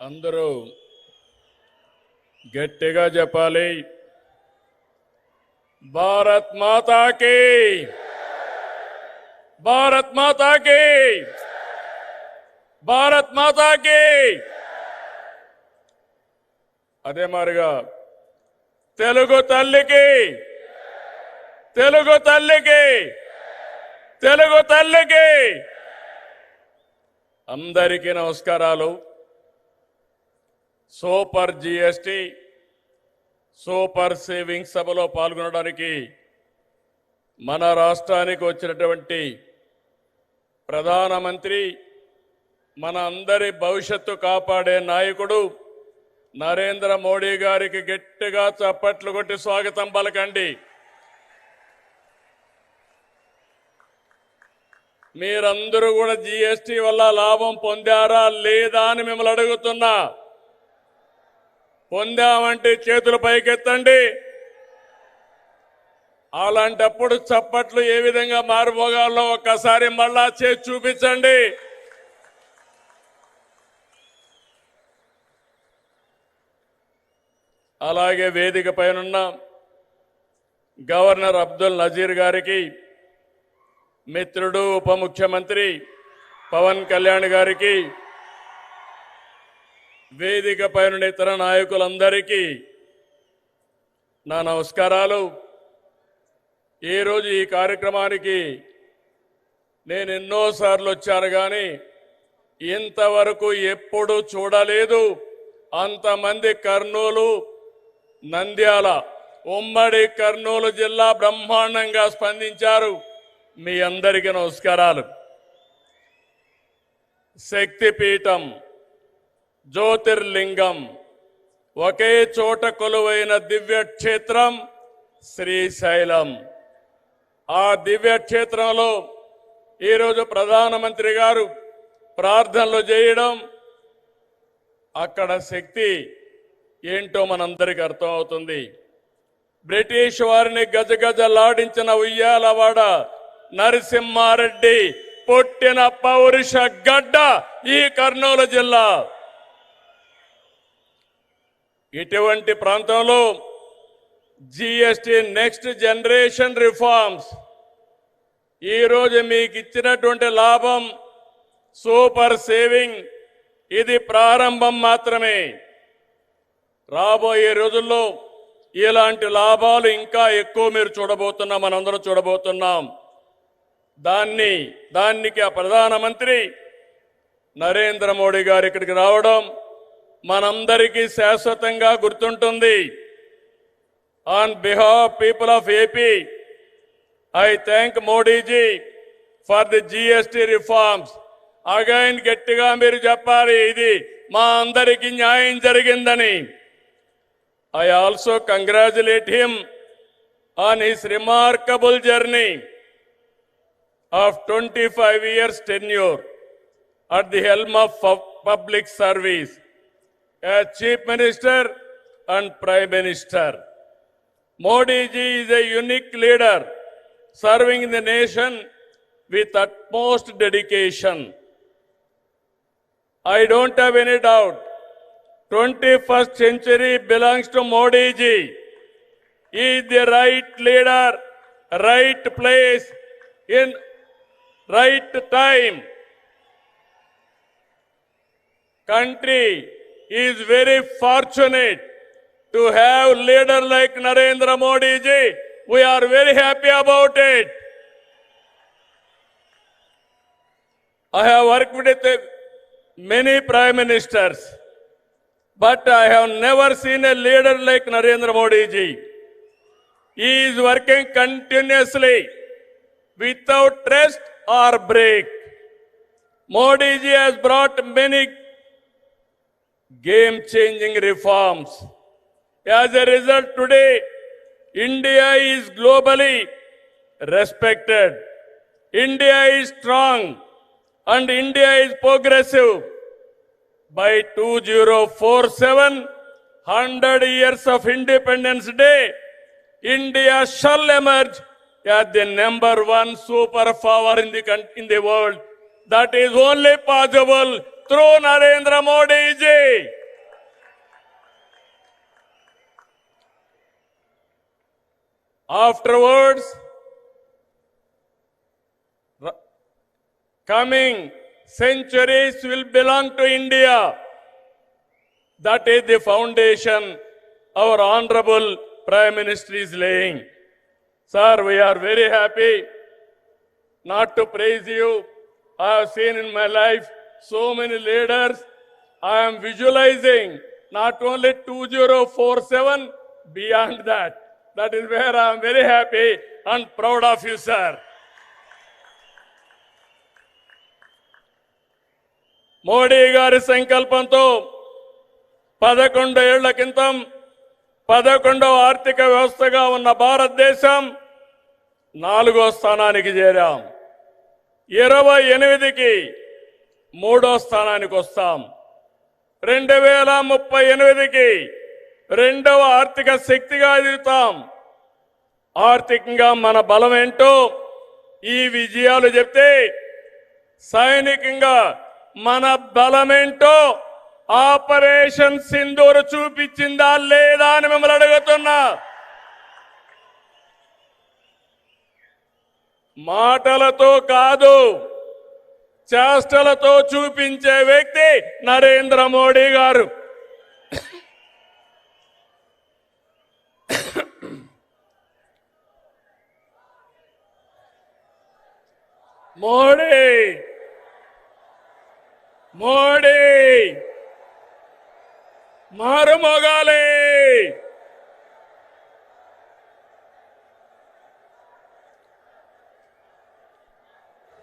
అందరూ గట్టిగా చెప్పాలి. భారత్ మాతాకి భారత్ మాతాకి భారత్ మాతాకి. అదే మారిగా తెలుగు తల్లికి తెలుగు తల్లికి తెలుగు తల్లికి అందరికీ నమస్కారాలు. సూపర్ జిఎస్టి సూపర్ సేవింగ్ సభలో పాల్గొనడానికి మన రాష్ట్రానికి వచ్చినటువంటి ప్రధానమంత్రి మన అందరి భవిష్యత్తు కాపాడే నాయకుడు నరేంద్ర మోడీ గారికి గట్టిగా చప్పట్లు కొట్టి స్వాగతం పలకండి. మీరందరూ కూడా జీఎస్టీ వల్ల లాభం పొందారా లేదా అని మిమ్మల్ని అడుగుతున్నా. పొందామంటే చేతులు పైకెత్తండి. అలాంటప్పుడు చప్పట్లు ఏ విధంగా మారుపోగాలో ఒక్కసారి మళ్ళా చేసి చూపించండి. అలాగే వేదిక పైనున్న గవర్నర్ అబ్దుల్ నజీర్ గారికి మిత్రుడు ఉప ముఖ్యమంత్రి పవన్ కళ్యాణ్ గారికి వేదిక పైన ఇతర నాయకులందరికీ నా నమస్కారాలు. ఈరోజు ఈ కార్యక్రమానికి నేను ఎన్నోసార్లు వచ్చాను కానీ ఇంతవరకు ఎప్పుడు చూడలేదు. అంతమంది కర్నూలు నంద్యాల ఉమ్మడి కర్నూలు జిల్లా బ్రహ్మాండంగా స్పందించారు. మీ అందరికీ నమస్కారాలు. శక్తిపీఠం జ్యోతిర్లింగం. ఒకే చోట కొలువైన దివ్యక్షేత్రం శ్రీశైలం. ఆ దివ్యక్షేత్రంలో ఈరోజు ప్రధానమంత్రి గారు ప్రార్థనలు చేయడం అక్కడ శక్తి ఏంటో మనందరికీ అర్థమవుతుంది. బ్రిటిష్ వారిని గజగజలాడించిన ఉయ్యాలవాడ నరసింహారెడ్డి పుట్టిన పౌరుష గడ్డ ఈ కర్నూలు జిల్లా. ఇటువంటి ప్రాంతంలో జిఎస్టి నెక్స్ట్ జనరేషన్ రిఫార్మ్స్. ఈరోజు మీకు ఇచ్చినటువంటి లాభం సూపర్ సేవింగ్. ఇది ప్రారంభం మాత్రమే. రాబోయే రోజుల్లో ఇలాంటి లాభాలు ఇంకా ఎక్కువ మీరు చూడబోతున్నాం మనందరం చూడబోతున్నాం. దాన్ని దానికి ఆ ప్రధానమంత్రి నరేంద్ర మోడీ గారు ఇక్కడికి రావడం మనందరికీ శాశ్వతంగా గుర్తుంటుంది. On behalf people of AP I thank Modi ji for the GST reforms again గట్టిగా మీరు చెప్పాలి ఇది మా అందరికీ న్యాయం జరిగిందని. I also congratulate him on his remarkable journey of twenty five years tenure at the helm of public service as chief minister and prime minister. Modi ji is a unique leader serving the nation with utmost dedication. I don't have any doubt. 21st century belongs to Modi ji. He is the right leader, right place, in right time. country is very fortunate to have leader like Narendra Modi ji. We are very happy about it. I have worked with many prime ministers, but I have never seen a leader like Narendra Modi ji. He is working continuously without rest or break. Modi ji has brought many game changing reforms. As a result, today, India is globally respected. India is strong and India is progressive. By 2047, 100 years of Independence Day, India shall emerge as the number one superpower in the, in the world. That is only possible through Narendra Modi ji. Afterwards, coming centuries will belong to India. That is the foundation our Honorable Prime Minister is laying. Sir, we are very happy not to praise you. I have seen in my life so many leaders. I am visualizing not only 2047, beyond that. That is where I am very happy and proud of you, sir. Modi గారి సంకల్పంతో పదకొండు ఏళ్ళ క్రితం పదకొండవ ఆర్థిక వ్యవస్థగా ఉన్న భారతదేశం నాలుగో స్థానానికి చేరాం ఇరవై ఎనిమిదికి మూడో స్థానానికి వస్తాం. రెండు వేల ముప్పై ఎనిమిదికి రెండవ ఆర్థిక శక్తిగా ఎదుగుతాం. ఆర్థికంగా మన బలం ఏంటో ఈ విజయాలు చెప్తే సైనికంగా మన బలమేంటో ఆపరేషన్ సింధూరు చూపించిందా లేదా అని మిమ్మల్ని అడుగుతున్నా. మాటలతో కాదు చేష్టలతో చూపించే వ్యక్తి నరేంద్ర మోడీ గారు. మోడీ! మోడీ! మారుమోగాలి!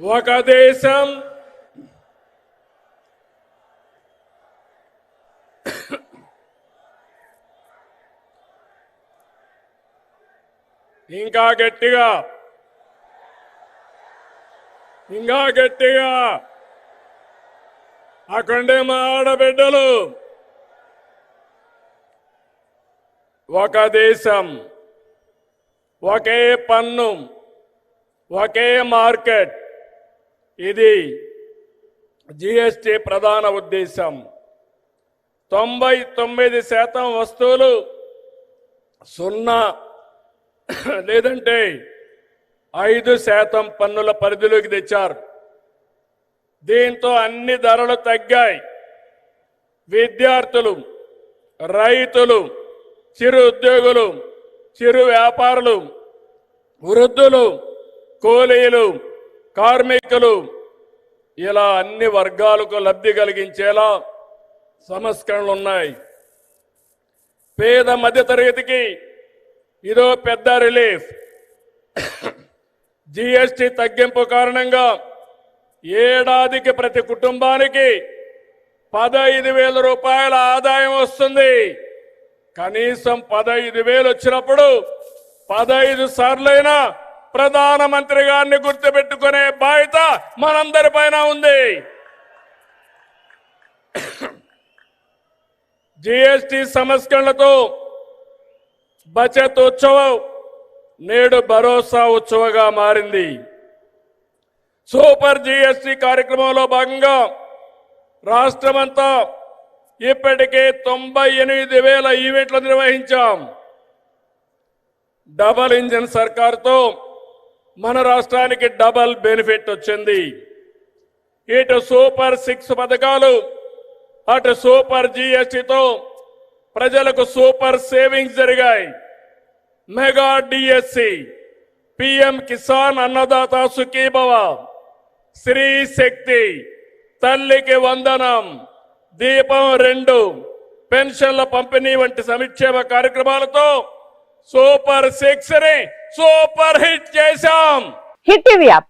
ఒక దేశం ఇంకా గట్టిగా. ఇంకా గట్టిగా. అక్కడే మా ఆడబిడ్డలు. ఒక దేశం ఒకే పన్ను ఒకే మార్కెట్. ఇది జిఎస్టి ప్రధాన ఉద్దేశం. తొంభై తొమ్మిది శాతం వస్తువులు సున్నా లేదంటే ఐదు శాతం పన్నుల పరిధిలోకి తెచ్చారు. దీంతో అన్ని ధరలు తగ్గాయి. విద్యార్థులు రైతులు చిరు ఉద్యోగులు చిరు వ్యాపారులు వృద్ధులు కూలీలు కార్మికులు ఇలా అన్ని వర్గాలకు లబ్ధి కలిగించేలా సంస్కరణలు ఉన్నాయి పేద మధ్యతరగతికి ఇదో పెద్ద రిలీఫ్. జిఎస్టి తగ్గింపు కారణంగా ఏడాదికి ప్రతి కుటుంబానికి పదహైదు వేల రూపాయల ఆదాయం వస్తుంది. కనీసం పదహైదు వేలు వచ్చినప్పుడు పదహైదు సార్లైనా ప్రధానమంత్రి గారిని గుర్తుపెట్టుకునే బాధ్యత మనందరి పైన ఉంది. జిఎస్టి సంస్కరణలతో బచత్ ఉత్సవం నేడు భరోసా ఉత్సవగా మారింది. సూపర్ జిఎస్టి కార్యక్రమంలో భాగంగా రాష్ట్రమంతా ఇప్పటికే తొంభై ఎనిమిది వేల ఈవెంట్లు నిర్వహించాం. డబల్ ఇంజిన్ సర్కార్తో మన రాష్ట్రానికి డబల్ బెనిఫిట్ వచ్చింది. ఇటు సూపర్ సిక్స్ పథకాలు అటు సూపర్ జిఎస్టితో ప్రజలకు సూపర్ సేవింగ్స్ జరిగాయి. Mega DSC PM Kisan Annadata Sukhibhava Sri Shakti తల్లికి వందనం దీపం రెండు పెన్షన్ల పంపిణీ వంటి సంక్షేమ కార్యక్రమాలతో సూపర్ సిక్స్ని సూపర్ హిట్ చేశాం. Hit TV app.